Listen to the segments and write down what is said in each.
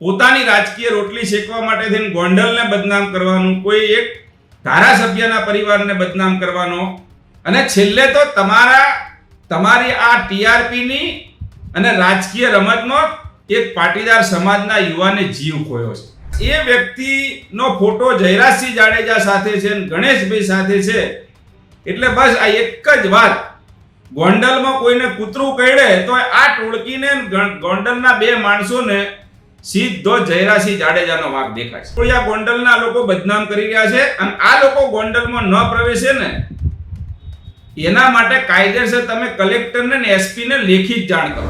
પોતાની રાજકીય રોટલી શેકવા માટે થઈને ગોંડલને બદનામ કરવાનું, કોઈ એક ધારાસભ્યના પરિવારને બદનામ કરવાનો. અને છેલ્લે તો તમારા, તમારી આ ટીઆરપીની અને રાજકીય રમતનો એક પાટીદાર સમાજના યુવાને જીવ ખોયો છે. એ વ્યક્તિનો ફોટો જયરાજસિંહ જાડેજા સાથે છે અને ગણેશભાઈ સાથે છે. એટલે બસ આ એક જ વાત. ગોંડલમાં કોઈને કૂતરું કરડે તો આ ટોળકીને ગોંડલના બે માણસોને સીધો જયરાસિંહ જાડેજાનો વાંક દેખાય છે. આ ગોંડલના લોકો બદનામ કરી રહ્યા છે અને આ લોકો ગોંડલમાં ન પ્રવેશે ને, એના માટે કાયદેસર તમે કલેક્ટરને ને એસપીને લેખિત જાણ કરો.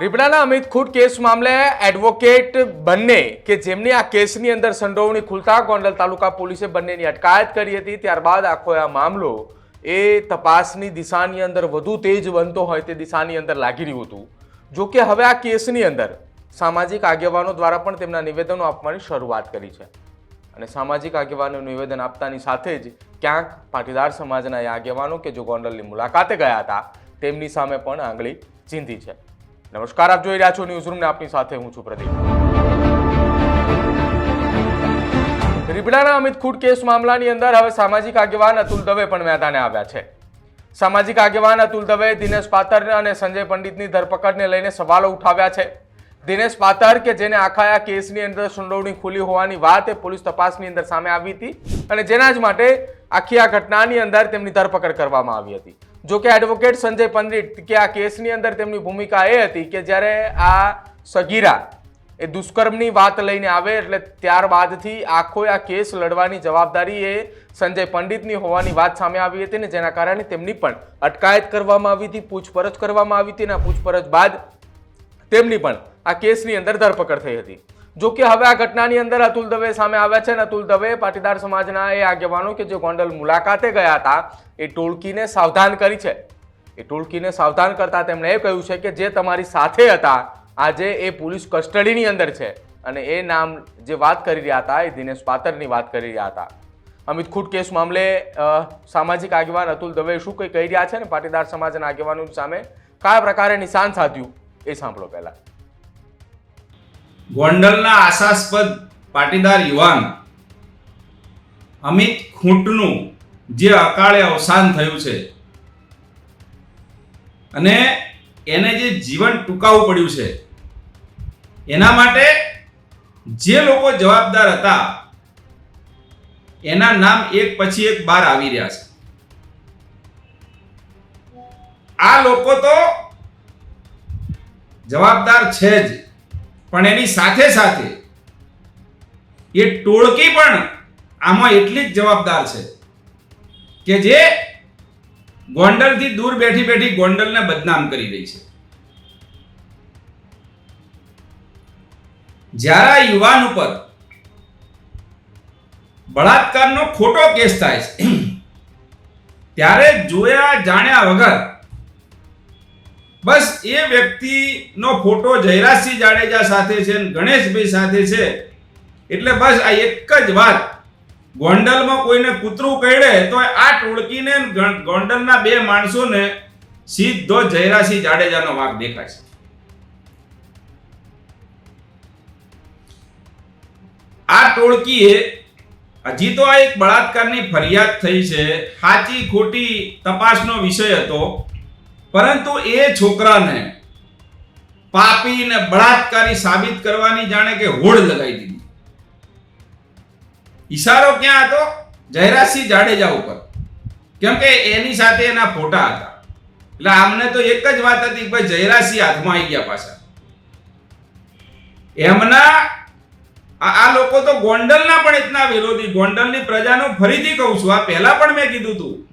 રીપડાના અમિત ખૂટ કેસ મામલે એડવોકેટ બંને કે જેમની આ કેસની અંદર સંડોવણી ખુલતા ગોંડલ તાલુકા પોલીસે બંનેની અટકાયત કરી હતી, ત્યારબાદ આખો આ મામલો એ તપાસની દિશાની અંદર વધુ તેજ બનતો હોય તે દિશાની અંદર લાગી રહ્યું હતું. જો કે હવે આ કેસની અંદર સામાજિક આગેવાનો દ્વારા પણ તેમના નિવેદનો આપવાની શરૂઆત કરી છે. અને સામાજિક આગેવાનો નિવેદન આપતાની સાથે જ ક્યાંક પાટીદાર સમાજના એ આગેવાનો કે જો ગોંડલની મુલાકાતે ગયા હતા, તેમની સામે પણ આંગળી ચીંધી છે. નમસ્કાર, આપ જોઈ રહ્યા છો ન્યૂઝ રૂમને આપની સાથે હું છું પ્રદીપ. રીબડાના અમિત ખૂટ કેસ મામલાની અંદર હવે સામાજિક આગેવાન અતુલ દવે પણ મેદાને આવ્યા છે. સામાજિક આગેવાન અતુલ દવે દિનેશ પાતર અને સંજય પંડિતની ધરપકડને લઈને સવાલો ઉઠાવ્યા છે. દિનેશ પાતર કે જેને આખા આ કેસની અંદર સંડોવણી ખુલી હોવાની વાત એ પોલીસ તપાસની અંદર સામે આવી હતી અને જેના જ માટે આખી આ ઘટનાની અંદર તેમની ધરપકડ કરવામાં આવી હતી. જો કે એડવોકેટ સંજય પંડિત કે આ કેસની અંદર તેમની ભૂમિકા એ હતી કે જ્યારે આ સગીરા એ દુષ્કર્મની વાત લઈને આવે એટલે ત્યારબાદથી આખો આ કેસ લડવાની જવાબદારી એ સંજય પંડિતની હોવાની વાત સામે આવી હતી ને જેના કારણે તેમની પણ અટકાયત કરવામાં આવી હતી, પૂછપરછ કરવામાં આવી હતી અને પૂછપરછ બાદ તેમની પણ આ કેસની અંદર ધરપકડ થઈ હતી. જો કે હવે આ ઘટનાની અંદર અતુલ દવે સામે આવ્યા છે અને અતુલ દવે પાટીદાર સમાજના એ આગેવાનો કે જે ગોંડલ મુલાકાતે ગયા હતા, એ ટોળકીને સાવધાન કરી છે. એ ટોળકીને સાવધાન કરતા તેમણે એ કહ્યું છે કે જે તમારી સાથે હતા, આજે એ પોલીસ કસ્ટડીની અંદર છે અને એ નામ જે વાત કરી રહ્યા હતા, એ દિનેશ પાતરની વાત કરી રહ્યા હતા. અમિત ખૂટ કેસ મામલે સામાજિક આગેવાન અતુલ દવે શું કંઈ કહી રહ્યા છે ને પાટીદાર સમાજના આગેવાનો સામે કયા પ્રકારે નિશાન સાધ્યું, એ સાંભળો પહેલા. ગોંડલના આશાસ્પદ પાટીદાર યુવાન અમિત ખૂંટનું જે અકાળે અવસાન થયું છે. અને એને જે જીવન ટૂંકાવું પડ્યું છે. એના માટે જે લોકો જવાબદાર હતા, એના નામ એક પછી એક બહાર આવી રહ્યા છે. આ લોકો તો જવાબદાર છે જ. પણ એની સાથે સાથે એ ટોળકી પણ આમાં એટલી જ જવાબદાર છે કે જે ગોંડલથી દૂર બેઠી બેઠી ગોંડલને બદનામ કરી રહી છે. જ્યારે યુવાન ઉપર બળાત્કારનો ખોટો કેસ થાય છે, ત્યારે જોયા જાણ્યા વગર બસ એ વ્યક્તિનો ફોટો જયરાજસિંહ જાડેજા સાથે છે ગણેશભાઈ સાથે છે. એટલે બસ આ એક જ વાત. ગોંડલમાં કોઈને કૂતરું કરડે તો આ ટોળકીને ગોંડલના બે માણસોને સીધો જયરાજસિંહ જાડેજાનો વાંક દેખાય છે. આ ટોળકીએ હજી તો આ એક બળાત્કારની ફરિયાદ થઈ છે. સાચી ખોટી તપાસનો વિષય હતો. પરંતુ એ છોકરાને પાપી બળાત્કારી સાબિત કરવાની જાણે કે હોડ લગાવી દીધી. ઈશારો ક્યાં હતો? જયરાજસિંહ જાડેજા ઉપર. કેમ કે એની સાથે એના ફોટા હતા. એટલે આમને તો એક જ વાત હતી કે ભાઈ જયરાજસિંહ હાથમાં આવી ગયા પાછા. એમના આ આ લોકો તો ગોંડલના પણ એટલા વિરોધી. ગોંડલની પ્રજાનું ફરીથી કહું છું, આ પહેલા પણ મેં કીધું હતું.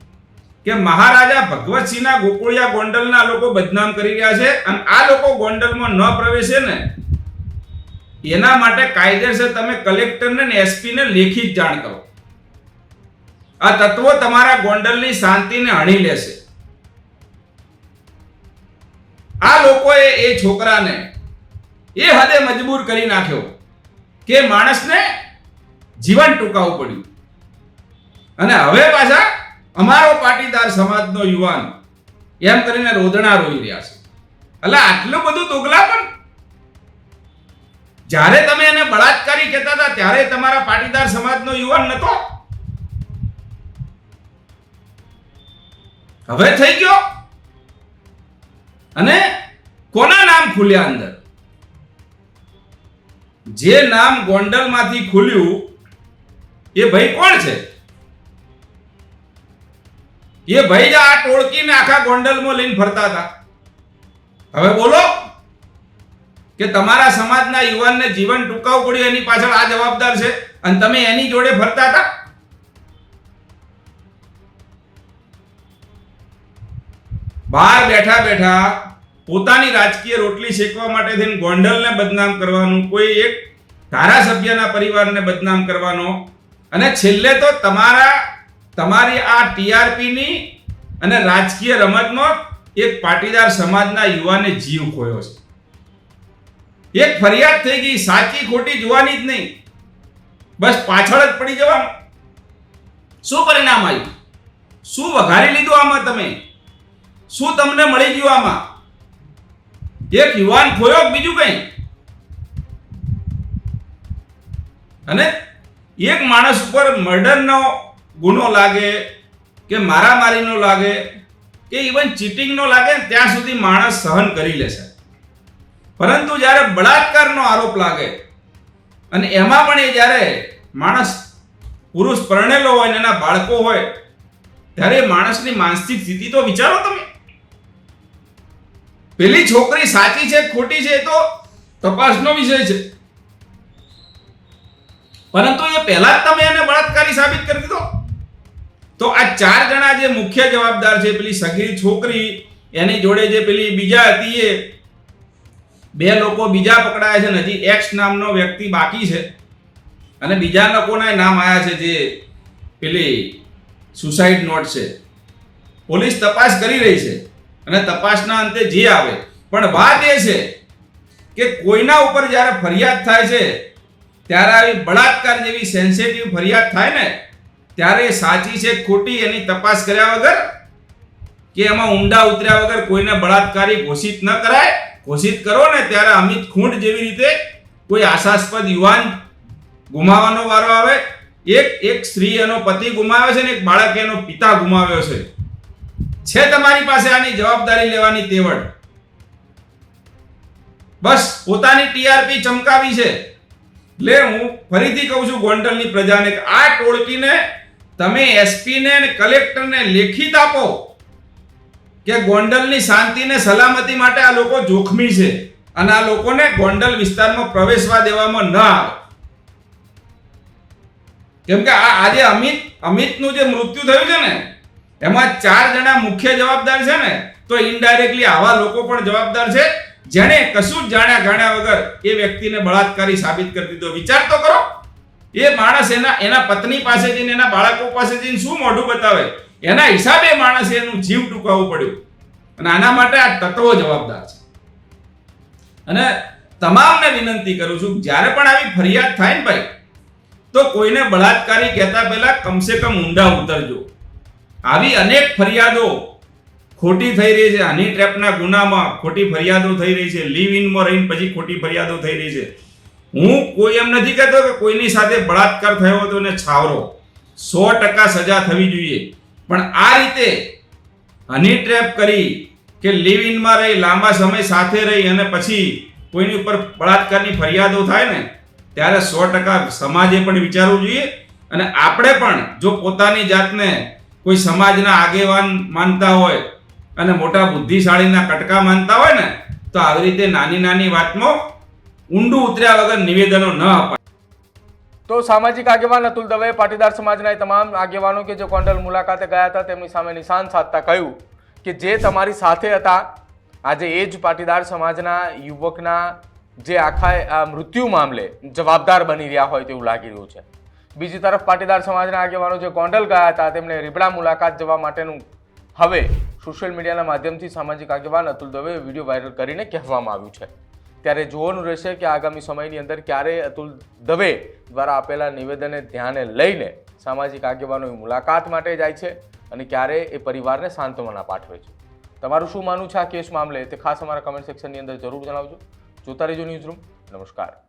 કે મહારાજા ભગવતસિંહના ગોકુળિયા ગોંડલના લોકો બદનામ કરી રહ્યા છે અને આ લોકો ગોંડલમાં ન પ્રવેશે ને, એના માટે કાયદેસર તમે કલેક્ટરને ને એસપીને લેખિત જાણ કરો. આ તત્વો તમારા ગોંડલની શાંતિને હણી લેશે. આ લોકોએ એ છોકરાને એ હદે મજબૂર કરી નાખ્યો કે માણસને જીવન ટૂંકાવવું પડ્યું. અને હવે પાછા અમારો પાટીદાર સમાજનો યુવાન એમ કરીને રોદણા રોઈ રહ્યા છે. એટલે આટલું બધું દોગલા પણ? જ્યારે તમે એને બળાત્કારી કહેતા હતા, ત્યારે તમારા પાટીદાર સમાજનો યુવાન નતો? હવે થઈ ગયો? અને કોના નામ ખુલ્યા અંદર? જે નામ ગોંડલમાંથી ખુલ્યું એ ભાઈ કોણ છે? એ ભાઈ આ ટોળકીને આખા ગોંડલમાં લઈને ફરતા હતા. હવે બોલો કે તમારા સમાજના યુવાનને જીવન ટૂંકાવવું પડ્યું, એની પાછળ આ જવાબદાર છે અને તમે એની જોડે ફરતા હતા? બહાર બેઠા બેઠા પોતાની રાજકીય રોટલી શેકવા માટે થઈને ગોંડલને બદનામ કરવાનું, કોઈ એક ધારાસભ્યના પરિવારને બદનામ કરવાનો અને છેલ્લે તો તમારા તમારી આ ટીઆરપીની અને રાજકીય રમતનો એક પાટીદાર સમાજના યુવાને જીવ ખોયો છે. એક ફરિયાદ થઈ ગઈ, સાચી ખોટી જોવાની જ નહીં. બસ પાછળ જ પડી જવાનું. શું પરિણામ આવ્યું? શું વઘારી લીધું આમાં તમે? શું તમને મળી ગયું આમાં? એક યુવાન ખોયો બીજું કંઈ? અને એક માણસ ઉપર મર્ડરનો ગુનો લાગે કે મારામારીનો લાગે કે ઇવન ચીટિંગનો લાગે ત્યાં સુધી માણસ સહન કરી લેશે પરંતુ જ્યારે બળાત્કારનો આરોપ લાગે અને એમાં પણ એ જ્યારે માણસ પુરુષ પરણેલો હોય ને એના બાળકો હોય, ત્યારે માણસની માનસિક સ્થિતિ તો વિચારો તમે. પેલી છોકરી સાચી છે, ખોટી છે તો તપાસનો વિષય છે. પરંતુ એ પહેલા જ તમે એને બળાત્કારી સાબિત કરી દીધો. તો આ ચાર જણા જે મુખ્ય જવાબદાર છે, પેલી સગીર છોકરી, એની જોડે જે પેલી બીજા હતી એ, બે લોકો બીજા પકડાયા છે, હજી એક્સ નામનો વ્યક્તિ બાકી છે. અને બીજા લોકોના નામ આવ્યા છે, જે પેલી સુસાઇડ નોટ છે. પોલીસ તપાસ કરી રહી છે અને તપાસના અંતે જે આવે. પણ વાત એ છે કે કોઈના ઉપર જ્યારે ફરિયાદ થાય છે, ત્યારે આવી બળાત્કાર જેવી સેન્સિટિવ ફરિયાદ થાય ને ત્યારે સાચી છે, ખોટી એની તપાસ કર્યા વગર કે એમાં ઊંડા ઉતર્યા વગર કોઈને બળાત્કારી ઘોષિત ન કરાય. ઘોષિત કરો ને ત્યારે અમિત ખૂંટ જેવી રીતે કોઈ આશાસ્પદ યુવાન ગુમાવવાનો વારો આવે. એક એક સ્ત્રી એનો પતિ ગુમાવે છે ને એક બાળક એનો પિતા ગુમાવ્યો છે. છે તમારી પાસે આની જવાબદારી લેવાની તેવડ. બસ, પોતાની ટીઆરપી ચમકાવી છે. એટલે હું ફરીથી કહું છું ગોંડલની પ્રજાને આ ટોળકીને તમે એસપીને અને કલેક્ટરને લેખિત આપો કે ગોંડલની શાંતિને સલામતી માટે આ લોકો જોખમી છે અને આ લોકોને ગોંડલ વિસ્તારમાં પ્રવેશવા દેવામાં ન આવે. કેમ કે આ આજે અમિત, અમિતનું જે મૃત્યુ થયું છે ને, એમાં ચાર જણા મુખ્ય જવાબદાર છે ને, તો ઇનડાયરેક્ટલી આવા લોકો પણ જવાબદાર છે. જેણે કશું જ જાણ્યા જાણ્યા વગર એ વ્યક્તિને બળાત્કારી સાબિત કરી દીધો. વિચાર તો કરો. એ માણસ એના એના પત્ની પાસે જઈને, એના બાળકો પાસે જઈને શું મોઢું બતાવે? એના હિસાબે માણસે એનું જીવ ટૂંકાવવું પડ્યું. અને આના માટે આ તત્વો જવાબદાર છે. અને તમામને વિનંતી કરું છું, જ્યારે પણ આવી ફરિયાદ થાય ને ભાઈ, તો કોઈને બળાત્કારી કહેતા પહેલા કમસે કમ ઊંડા ઉતરજો. આવી અનેક ફરિયાદો ખોટી થઈ રહી છે હની ટ્રેપના ગુનામાં ખોટી ફરિયાદો થઈ રહી છે લીવ ઇનમાં રહીને પછી ખોટી ફરિયાદો થઈ રહી છે. હું કોઈ એમ નથી કહેતો કે કોઈની સાથે બળાત્કાર થયો હતો ને છાવરો. સો ટકા સજા થવી જોઈએ. પણ આ રીતે હની ટ્રેપ કરી કે લિવ ઇનમાં રહી, લાંબા સમય સાથે રહી અને પછી કોઈની ઉપર બળાત્કારની ફરિયાદો થાય ને, ત્યારે સો ટકા સમાજે પણ વિચારવું જોઈએ. અને આપણે પણ જો પોતાની જાતને કોઈ સમાજના આગેવાન માનતા હોય અને મોટા બુદ્ધિશાળીના કટકા માનતા હોય ને, તો આવી રીતે નાની નાની વાતમાં ઊંડું ઉતર્યા વગર નિવેદનો ન અપાય. તો સામાજિક આગેવાન અતુલ દવે પાટીદાર સમાજના એ તમામ આગેવાનો કે જે ગોંડલ મુલાકાતે ગયા હતા, તેમની સામે નિશાન સાધતા કહ્યું કે જે તમારી સાથે હતા, આજે એ જ પાટીદાર સમાજના યુવકના જે આખા મૃત્યુ મામલે જવાબદાર બની રહ્યા હોય તેવું લાગી રહ્યું છે. બીજી તરફ પાટીદાર સમાજના આગેવાનો જે ગોંડલ ગયા હતા તેમણે રીબડા મુલાકાત જવા માટેનું હવે સોશિયલ મીડિયાના માધ્યમથી સામાજિક આગેવાન અતુલ દવે વીડિયો વાયરલ કરીને કહેવામાં આવ્યું છે. ત્યારે જોવાનું રહેશે કે આગામી સમયની અંદર ક્યારે અતુલ દવે દ્વારા આપેલા નિવેદનને ધ્યાને લઈને સામાજિક આગેવાનો મુલાકાત માટે જાય છે અને ક્યારે એ પરિવારને સાંત્વના પાઠવે છે. તમારું શું માનવું છે આ કેસ મામલે? તે ખાસ અમારા કમેન્ટ સેક્શનની અંદર જરૂર જણાવજો. જોતા રહેજો ન્યૂઝ રૂમ નમસ્કાર.